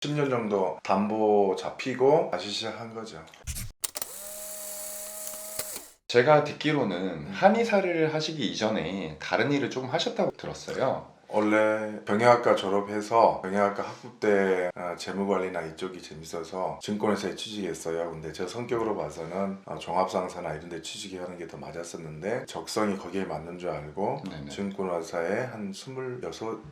10년 정도 담보 잡히고 다시 시작한 거죠. 제가 듣기로는 한의사를 하시기 이전에 다른 일을 조금 하셨다고 들었어요. 원래 경영학과 졸업해서 경영학과 학부 때 아, 재무관리나 이쪽이 재밌어서 증권회사에 취직했어요. 근데 제 성격으로 봐서는 아, 종합상사나 이런 데 취직하는 게 더 맞았었는데 적성이 거기에 맞는 줄 알고 네네. 증권회사에 한 26,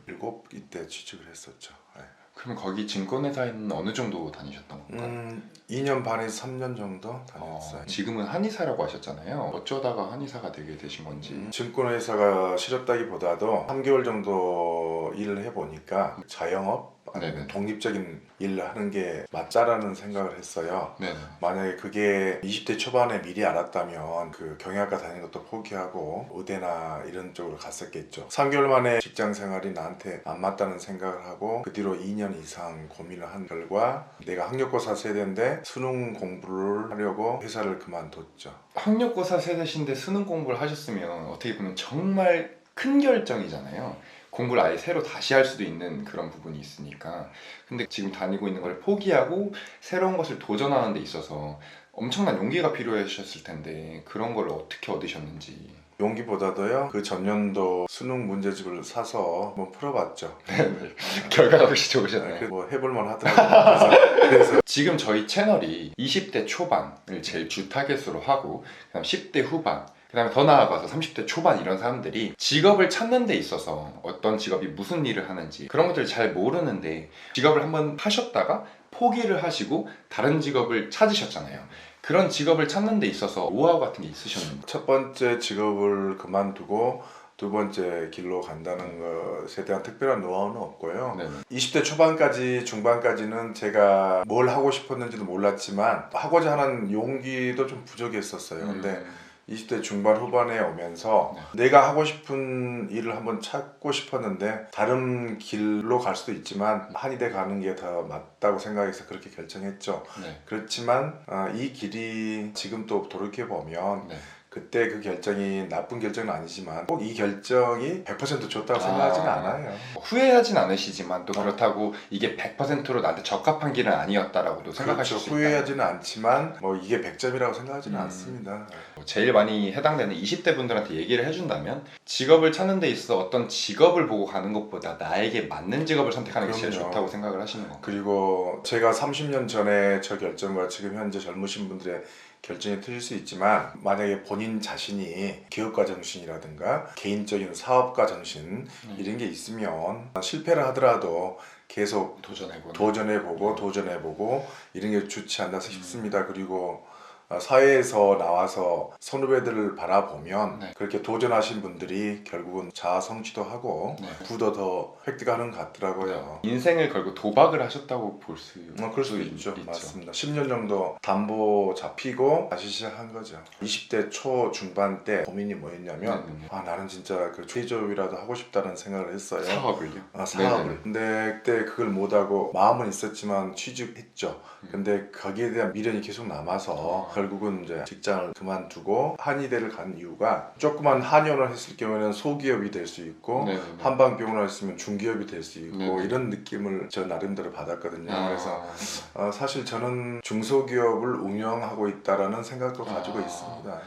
7 이때 취직을 했었죠. 네. 그럼 거기 증권회사에는 어느 정도 다니셨던 건가요? 음, 2년 반에서 3년 정도 어, 다녔어요. 지금은 한의사라고 하셨잖아요. 어쩌다가 한의사가 되게 되신 건지. 음, 증권회사가 싫었다기보다도 3개월 정도 일을 해보니까 자영업, 네네. 독립적인 일을 하는 게 맞자라는 생각을 했어요. 네. 만약에 그게 20대 초반에 미리 알았다면 그 경영학과 다니는 것도 포기하고 의대나 이런 쪽으로 갔었겠죠. 3개월 만에 직장 생활이 나한테 안 맞다는 생각을 하고 그 뒤로 2년 이상 고민을 한 결과 내가 학력고사 세대인데 수능 공부를 하려고 회사를 그만뒀죠. 학력고사 세대신데 수능 공부를 하셨으면 어떻게 보면 정말 큰 결정이잖아요. 공부를 아예 새로 다시 할 수도 있는 그런 부분이 있으니까. 근데 지금 다니고 있는 걸 포기하고 새로운 것을 도전하는 데 있어서 엄청난 용기가 필요하셨을 텐데 그런 걸 어떻게 얻으셨는지. 용기보다도요 그 전년도 수능 문제집을 사서 한번 풀어봤죠. 네, 결과가 혹시 좋으셨나요? 그뭐 해볼만 하더라고요. 그래서, 그래서 지금 저희 채널이 20대 초반을 제일 주 타겟으로 하고 그다음 10대 후반 그 다음에 더 나아가서 30대 초반 이런 사람들이 직업을 찾는 데 있어서 어떤 직업이 무슨 일을 하는지 그런 것들을 잘 모르는데 직업을 한번 하셨다가 포기를 하시고 다른 직업을 찾으셨잖아요. 그런 직업을 찾는 데 있어서 노하우 같은 게 있으셨는지 첫 번째 직업을 그만두고 두 번째 길로 간다는 것에 대한 특별한 노하우는 없고요. 네. 20대 초반까지 중반까지는 제가 뭘 하고 싶었는지도 몰랐지만 하고자 하는 용기도 좀 부족했었어요. 근데 20대 중반 후반에 오면서 내가 하고 싶은 일을 한번 찾고 싶었는데 다른 길로 갈 수도 있지만 한의대 가는 게 더 맞다고 생각해서 그렇게 결정했죠. 네. 그렇지만 아, 이 길이 지금 또 돌이켜 보면 네. 그때 그 결정이 나쁜 결정은 아니지만 꼭 이 결정이 100% 좋다고 생각하지는 아. 않아요. 후회하진 않으시지만 또 어. 그렇다고 이게 100%로 나한테 적합한 길은 아니었다라고도 생각하실 그렇죠. 수 있다. 후회하지는 않지만 뭐 이게 100점이라고 생각하지는 음. 않습니다. 제일 많이 해당되는 20대 분들한테 얘기를 해준다면 직업을 찾는 데 있어 어떤 직업을 보고 가는 것보다 나에게 맞는 직업을 선택하는 게 제일 그럼요. 좋다고 생각을 하시는 건가요? 그리고 제가 30년 전에 저 결정과 지금 현재 젊으신 분들의 결정이 틀릴 수 있지만 만약에 본인 자신이 기업가 정신이라든가 개인적인 사업가 정신 음. 이런 게 있으면 실패를 하더라도 계속 도전해보는 도전해보고 도전해보고 이런 게 좋지 않나 싶습니다. 그리고 어, 사회에서 나와서 선후배들을 바라보면 네. 그렇게 도전하신 분들이 결국은 자아 성취도 하고 네. 부도 더 획득하는 것 같더라고요. 인생을 걸고 도박을 하셨다고 볼수 어, 그럴 수도 있죠. 맞습니다. 10년 정도 담보 잡히고 다시 시작한 거죠. 20대 초 중반 때 고민이 뭐였냐면 네네네. 아 나는 진짜 그 최저업이라도 하고 싶다는 생각을 했어요. 사업을요? 아, 사업을. 네네. 근데 그때 그걸 못하고 마음은 있었지만 취직했죠. 음. 근데 거기에 대한 미련이 계속 남아서 결국은 이제 직장을 그만두고 한의대를 간 이유가 조그만 한의원을 했을 경우에는 소기업이 될 수 있고 네네네. 한방병원을 했으면 중기업이 될 수 있고 네네. 이런 느낌을 저 나름대로 받았거든요. 아, 그래서 어, 사실 저는 중소기업을 운영하고 있다라는 생각도 아. 가지고 있습니다.